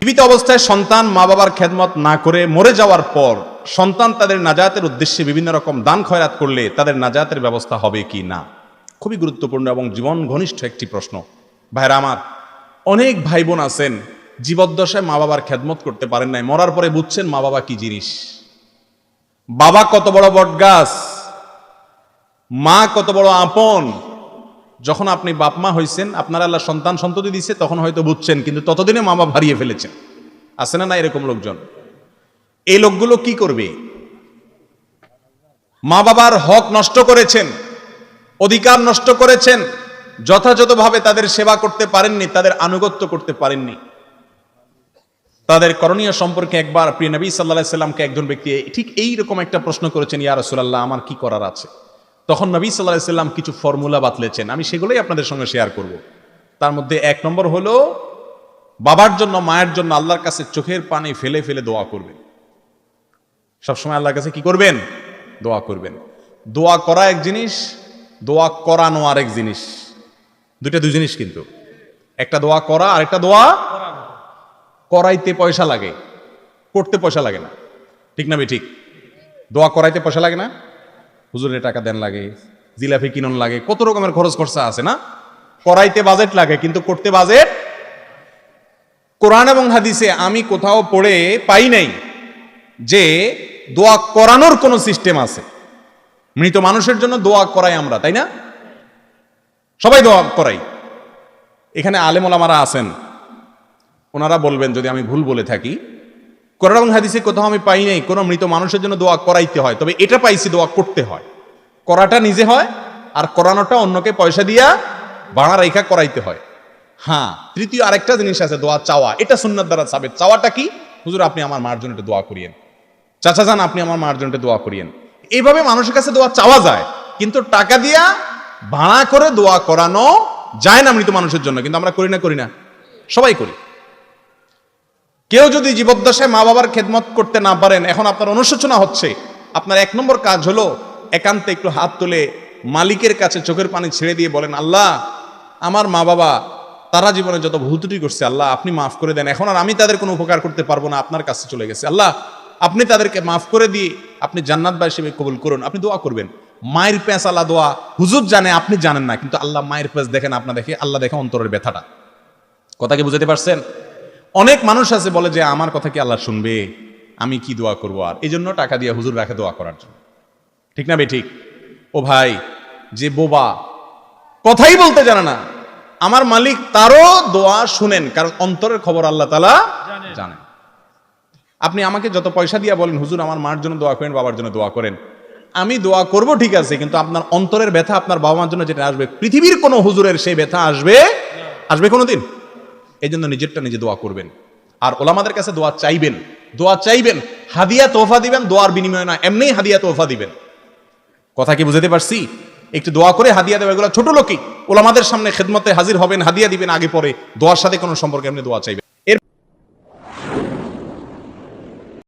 জীবিত অবস্থায় সন্তান মা বাবার খেদমত না করে মরে যাওয়ার পর সন্তান তাদের নাজাতের উদ্দেশ্যে বিভিন্ন রকম দান খয়রাত করলে তাদের নাজাতের ব্যবস্থা হবে কি না? খুবই গুরুত্বপূর্ণ এবং জীবন ঘনিষ্ঠ একটি প্রশ্ন। ভাইরা আমার, অনেক ভাই বোন আছেন, জীবদ্দশায় মা বাবার খেদমত করতে পারেন নাই, মরার পরে বুঝছেন মা বাবা কি জিনিস। বাবা কত বড় বটগাছ, মা কত বড় আপন যখন আপনি বাপ মা হয়েছেন আপনার আল্লাহ সন্তান সন্ততি দিছে, তখন হয়তো বুঝছেন, কিন্তু ততদিনে মা বাপ হারিয়ে ফেলেছেন। আছে না না এরকম লোকজন? এই লোকগুলো কি করবে? মা বাবার হক নষ্ট করেছেন, অধিকার নষ্ট করেছেন, যথাযথভাবে তাদের সেবা করতে পারেননি, তাদের আনুগত্য করতে পারেননি। তাদের করণীয় সম্পর্কে একবার প্রিয় নবী সাল্লাহ সাল্লামকে একজন ব্যক্তি ঠিক এই রকম একটা প্রশ্ন করেছেন, ইয়া রসুলাল্লাহ, আমার কি করার আছে? তখন নবী সাল্লাহ সাল্লাম কিছু ফর্মুলা বাতলেছেন। আমি সেগুলোই আপনাদের সঙ্গে শেয়ার করব। তার মধ্যে এক নম্বর হলো, বাবার জন্য, মায়ের জন্য আল্লাহর কাছে চোখের পানি ফেলে ফেলে দোয়া করবেন। সবসময় আল্লাহর কাছে কি করবেন? দোয়া করবেন। দোয়া করা এক জিনিস, দোয়া করানো আরেক জিনিস। দুইটা, দুই জিনিস কিন্তু। একটা দোয়া করা আর একটা দোয়া করাইতে পয়সা লাগে। করতে পয়সা লাগে না। ঠিক না বে ঠিক? দোয়া করাইতে পয়সা লাগে না? হুজুরের টাকা দেন লাগে, জিলাপি কিনন লাগে, কত রকমের খরচ খরচা আছে না? করাইতে বাজেট লাগে, কিন্তু করতে বাজেট? কোরআন এবং হাদিসে আমি কোথাও পড়ে পাই নাই যে দোয়া করানোর কোনো সিস্টেম আছে। মৃত মানুষের জন্য দোয়া করাই আমরা, তাই না? সবাই দোয়া করাই। এখানে আলেম ওলামারা আছেন। ওনারা বলবেন, যদি আমি ভুল বলে থাকি কোরআন হাদিসে কোথাও আমি পাই নাই, কোনো মৃত মানুষের জন্য দোয়া করাইতে হয়, তবে এটা পাইছি দোয়া করতে হয়। করাটা নিজে হয়, আর করানোটা অন্যকে পয়সা দিয়া বাড়া রেখা করাইতে হয়। হ্যাঁ তৃতীয় আরেকটা জিনিস আছে, দোয়া চাওয়া। এটা সুন্নার দ্বারা সাবেত। চাওয়াটা কি? হুজুর, আপনি আমার মার জন্য দোয়া করিয়েন। চাচা যান, আপনি আমার মার জন্য দোয়া করিয়েন। এইভাবে মানুষের কাছে দোয়া চাওয়া যায়, কিন্তু টাকা দিয়া ভাড়া করে দোয়া করানো যায় না মৃত মানুষের জন্য, কিন্তু আমরা করি না করি না? সবাই করি। কেউ যদি জীবদ্দশায় মা বাবার খেদমত করতে না পারেন, এখন আপনার অনুশোচনা হচ্ছে। আপনার এক নম্বর কাজ হলো একান্তে একটু হাত তুলে মালিকের কাছে চোখের পানি ছেড়ে দিয়ে বলেন, আল্লাহ, আমার মা বাবা, তারা জীবনে যত ভুল ত্রুটি করছে, আল্লাহ, আপনি মাফ করে দেন। এখন আর আমি তাদের কোনো উপকার করতে পারব না, আপনার কাছে চলে গেছে। আল্লাহ, আপনি তাদেরকে মাফ করে দিয়ে আপনি জান্নাত বা হিসেবে কবুল করুন। আপনি দোয়া করবেন। মায়ের প্যাঁচ আল্লাহ দোয়া, হুজুর জানে, আপনি জানেন না, কিন্তু আল্লাহ মায়ের প্যাঁচ দেখেন, আপনার দেখে, আল্লাহ দেখে অন্তরের ব্যথাটা। কথা কি বুঝাতে পারছেন? অনেক মানুষ আছে বলে যে আমার কথা কি আল্লাহ শুনবে? আমি কি দোয়া করব আর? এই জন্য টাকা দিয়ে হুজুর রাখে দোয়া করার জন্য। ঠিক না বে ঠিক? ও ভাই যে বোবা কথাই বলতে জানে না। আমার মালিক তারও দোয়া শুনেন কারণ অন্তরের খবর আল্লাহ তালা জানেন। আপনি আমাকে যত পয়সা দিয়ে বলেন হুজুর আমার মার জন্য দোয়া করেন বাবার জন্য দোয়া করেন। আমি দোয়া করব ঠিক আছে কিন্তু আপনার অন্তরের ব্যথা আপনার বাবা মার জন্য যেটা আসবে পৃথিবীর কোনো হুজুরের সেই ব্যথা আসবে আসবে কোনোদিন? এই জন্য নিজেরটা নিজে দোয়া করবেন। আর ওলামাদের কাছে দোয়া চাইবেন দোয়া চাইবেন, হাদিয়া তোফা দিবেন, দোয়ার বিনিময় না এমনি হাদিয়া তোফা দিবেন। কথা কি বুঝাতে পারছি? একটু দোয়া করে হাদিয়া দেবে এগুলো ছোট লোকই। ওলামাদের সামনে খেদমতে হাজির হবেন, হাদিয়া দিবেন আগে পরে, দোয়ার সাথে কোনো সম্পর্কে, এমনি দোয়া চাইবেন।